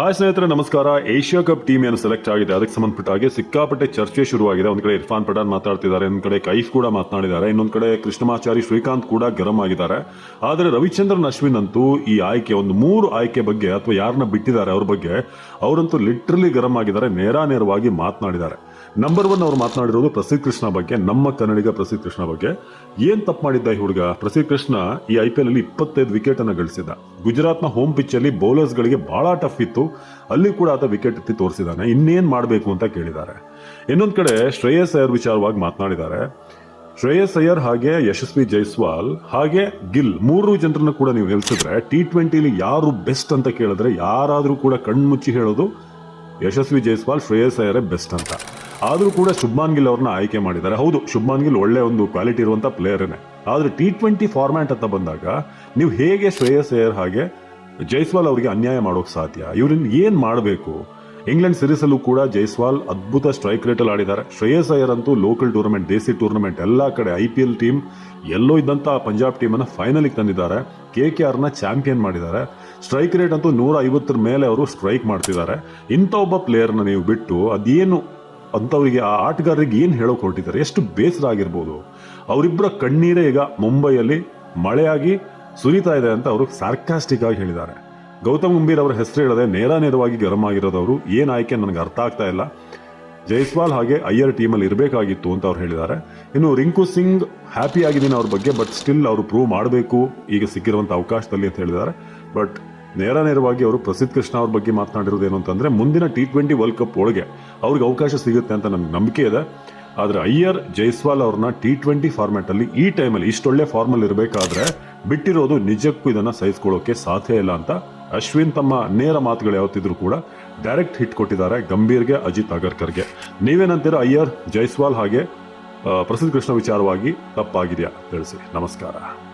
Hi ಸ್ನೇಹಿತರೆ, ನಮಸ್ಕಾರ. Asia cup team ಏನು ಸೆಲೆಕ್ಟ್ ಆಗಿದೆ? ಅದಕ್ಕೆ ಸಂಬಂಧಪಟ್ಟ ಹಾಗೆ ಸಿಕ್ಕಾಪಟ್ಟೆ ಚರ್ಚೆ ಶುರುವಾಗಿದೆ. ಒಂದು ಕಡೆ ಇರ್ಫಾನ್ ಪಠಾನ್ ಮಾತಾಡ್ತಿದ್ದಾರೆ ಒಂದು ಕಡೆ ಕೈಫ್ ಕೂಡ ಮಾತನಾಡಿದ್ದಾರೆ, ಇನ್ನೊಂದು ಕಡೆ ಕೃಷ್ಣಮಾಚಾರಿ ಶ್ರೀಕಾಂತ್ ಕೂಡ ಗರಂ ಆಗಿದ್ದಾರೆ ಆದರೆ ರವಿಚಂದ್ರನ್ ಅಶ್ವಿನ್ ಅಂತೂ ಈ ಆಯ್ಕೆ, ಒಂದು ಮೂರು ಆಯ್ಕೆ ಬಗ್ಗೆ, ಅಥವಾ ಯಾರನ್ನ ಬಿಟ್ಟಿದ್ದಾರೆ ಅವ್ರ ಬಗ್ಗೆ, ಅವರಂತೂ ಲಿಟ್ರಲಿ ಗರಂ ಆಗಿದ್ದಾರೆ ನೇರ ನೇರವಾಗಿ ಮಾತನಾಡಿದ್ದಾರೆ. ನಂಬರ್ ಒನ್ ಅವ್ರು ಮಾತನಾಡಿರೋದು ಪ್ರಸಿದ್ಧ ಕೃಷ್ಣ ಬಗ್ಗೆ, ನಮ್ಮ ಕನ್ನಡಿಗ ಪ್ರಸಿದ್ಧ ಕೃಷ್ಣ ಬಗ್ಗೆ. ಏನು ತಪ್ಪು ಮಾಡಿದ್ದ ಈ ಹುಡುಗ? ಪ್ರಸಿದ್ಧ ಕೃಷ್ಣ ಈ ಐ ಪಿ ಎಲ್ ಅಲ್ಲಿ ಇಪ್ಪತ್ತೈದು ವಿಕೆಟ್ ಅನ್ನು ಗಳಿಸಿದ ಗುಜರಾತ್ನ ಹೋಮ್ ಪಿಚ್ ಅಲ್ಲಿ ಬೌಲರ್ಸ್ ಗಳಿಗೆ ಬಹಳ ಟಫ್ ಇತ್ತು. ಅಲ್ಲಿ ಕೂಡ ಆತ ವಿಕೆಟ್ ಎತ್ತಿ ತೋರಿಸಿದಾನೆ. ಇನ್ನೇನು ಮಾಡಬೇಕು ಅಂತ ಕೇಳಿದ್ದಾರೆ. ಇನ್ನೊಂದು ಕಡೆ ಶ್ರೇಯಸ್ ಅಯ್ಯರ್ ವಿಚಾರವಾಗಿ ಮಾತನಾಡಿದ್ದಾರೆ. ಶ್ರೇಯಸ್ ಅಯ್ಯರ್ ಹಾಗೆ ಯಶಸ್ವಿ ಜೈಸ್ವಾಲ್, ಹಾಗೆ ಗಿಲ್, ಮೂರು ಜನರನ್ನು ಕೂಡ ನೀವು ನಿಲ್ಸಿದ್ರೆ ಟಿ ಟ್ವೆಂಟಿಲಿ ಯಾರು ಬೆಸ್ಟ್ ಅಂತ ಕೇಳಿದ್ರೆ ಯಾರಾದರೂ ಕೂಡ ಕಣ್ಮುಚ್ಚಿ ಹೇಳೋದು ಯಶಸ್ವಿ ಜೈಸ್ವಾಲ್, ಶ್ರೇಯಸ್ ಅಯ್ಯರೇ ಬೆಸ್ಟ್ ಅಂತ. ಆದರೂ ಕೂಡ ಶುಭ್ಮಾನ್ ಗಿಲ್ ಅವ್ರನ್ನ ಆಯ್ಕೆ ಮಾಡಿದ್ದಾರೆ. ಹೌದು, ಶುಭ್ಮಾನ್ ಗಿಲ್ ಒಳ್ಳೆ ಒಂದು ಕ್ವಾಲಿಟಿ ಇರುವಂತ ಪ್ಲೇಯರೇನೆ ಆದ್ರೆ ಟಿ ಟ್ವೆಂಟಿ ಫಾರ್ಮ್ಯಾಟ್ ಅಂತ ಬಂದಾಗ ನೀವು ಹೇಗೆ ಶ್ರೇಯಸ್ ಅಯ್ಯರ್ ಹಾಗೆ ಜೈಸ್ವಾಲ್ ಅವರಿಗೆ ಅನ್ಯಾಯ ಮಾಡೋಕೆ ಸಾಧ್ಯ? ಇವ್ರನ್ನ ಏನು ಮಾಡಬೇಕು? ಇಂಗ್ಲೆಂಡ್ ಸಿರಿಸಲು ಕೂಡ ಜೈಸ್ವಾಲ್ ಅದ್ಭುತ ಸ್ಟ್ರೈಕ್ ರೇಟ್ ಅಲ್ಲಿ ಆಡಿದ್ದಾರೆ. ಶ್ರೇಯಸ್ ಅಯ್ಯರ್ ಅಂತೂ ಲೋಕಲ್ ಟೂರ್ನಮೆಂಟ್ ದೇಸಿ ಟೂರ್ನಮೆಂಟ್ ಎಲ್ಲಾ ಕಡೆ ಐ ಪಿ ಎಲ್ ಟೀಮ್ ಎಲ್ಲೋ ಇದ್ದಂತ ಪಂಜಾಬ್ ಟೀಮನ್ನು ಫೈನಲಿಗೆ ತಂದಿದ್ದಾರೆ. ಕೆ ಕೆ ಆರ್ನ ಚಾಂಪಿಯನ್ ಮಾಡಿದ್ದಾರೆ. ಸ್ಟ್ರೈಕ್ ರೇಟ್ ಅಂತೂ ನೂರ ಐವತ್ತರ ಮೇಲೆ ಅವರು ಸ್ಟ್ರೈಕ್ ಮಾಡ್ತಿದ್ದಾರೆ. ಇಂಥ ಒಬ್ಬ ಪ್ಲೇಯರ್ನ ನೀವು ಬಿಟ್ಟು ಅದೇನು ಅಂಥವರಿಗೆ ಆ ಆಟಗಾರರಿಗೆ ಏನು ಹೇಳೋಕೆ ಹೊರಟಿದ್ದಾರೆ? ಎಷ್ಟು ಬೇಸರ ಆಗಿರ್ಬೋದು ಅವರಿಬ್ಬರ ಕಣ್ಣೀರೇ ಈಗ ಮುಂಬೈಯಲ್ಲಿ ಮಳೆಯಾಗಿ ಸುರಿತಾ ಇದೆ ಅಂತ ಅವರು ಸಾರ್ಕಾಸ್ಟಿಕ್ ಆಗಿ ಹೇಳಿದ್ದಾರೆ. ಗೌತಮ್ ಗಂಭೀರ್ ಅವರ ಹೆಸರು ಹೇಳದೆ ನೇರ ನೇರವಾಗಿ ಗರಂ ಆಗಿರೋದವರು ಏನು ಆಯ್ಕೆ ನನಗೆ ಅರ್ಥ ಆಗ್ತಾ ಇಲ್ಲ. ಜೈಸ್ವಾಲ್ ಹಾಗೆ ಅಯ್ಯರ್ ಟೀಮಲ್ಲಿ ಇರಬೇಕಾಗಿತ್ತು ಅಂತ ಅವ್ರು ಹೇಳಿದ್ದಾರೆ. ಇನ್ನು ರಿಂಕು ಸಿಂಗ್ ಹ್ಯಾಪಿ ಆಗಿದ್ದೀನಿ ಅವ್ರ ಬಗ್ಗೆ ಬಟ್ ಸ್ಟಿಲ್ ಅವರು ಪ್ರೂವ್ ಮಾಡಬೇಕು, ಈಗ ಸಿಕ್ಕಿರುವಂಥ ಅವಕಾಶದಲ್ಲಿ ಅಂತ ಹೇಳಿದ್ದಾರೆ. ಬಟ್ ನೇರ ನೇರವಾಗಿ ಅವರು ಪ್ರಸಿದ್ಧ ಕೃಷ್ಣ ಅವ್ರ ಬಗ್ಗೆ ಮಾತನಾಡಿರೋದು ಏನು ಅಂತಂದ್ರೆ, ಮುಂದಿನ ಟಿ ಟ್ವೆಂಟಿ ವರ್ಲ್ಡ್ ಕಪ್ ಒಳಗೆ ಅವ್ರಿಗೆ ಅವಕಾಶ ಸಿಗುತ್ತೆ ಅಂತ ನನಗೆ ನಂಬಿಕೆ ಇದೆ. ಆದರೆ ಅಯ್ಯರ್ ಜೈಸ್ವಾಲ್ ಅವ್ರನ್ನ ಟಿ ಟ್ವೆಂಟಿ ಫಾರ್ಮ್ಯಾಟ್ ಅಲ್ಲಿ ಈ ಟೈಮಲ್ಲಿ ಇಷ್ಟೊಳ್ಳೆ ಫಾರ್ಮಲ್ಲಿ ಇರಬೇಕಾದ್ರೆ ಬಿಟ್ಟಿರೋದು ನಿಜಕ್ಕೂ ಇದನ್ನ ಸಹಿಸ್ಕೊಳ್ಳೋಕೆ ಸಾಧ್ಯ ಇಲ್ಲ ಅಂತ ಅಶ್ವಿನ್ ತಮ್ಮ ನೇರ ಮಾತುಗಳು ಯಾವತ್ತಿದ್ರು ಕೂಡ ಡೈರೆಕ್ಟ್ ಹಿಟ್ ಕೊಟ್ಟಿದ್ದಾರೆ ಗಂಭೀರ್ಗೆ ಅಜಿತ್ ಅಗರ್ಕರ್ಗೆ. ನೀವೇನಂತೀರ ಅಯ್ಯರ್, ಜೈಸ್ವಾಲ್ ಹಾಗೆ ಪ್ರಸಿದ್ಧ ಕೃಷ್ಣ ವಿಚಾರವಾಗಿ ತಪ್ಪಾಗಿದೆಯಾ? ತಿಳಿಸಿ. ನಮಸ್ಕಾರ.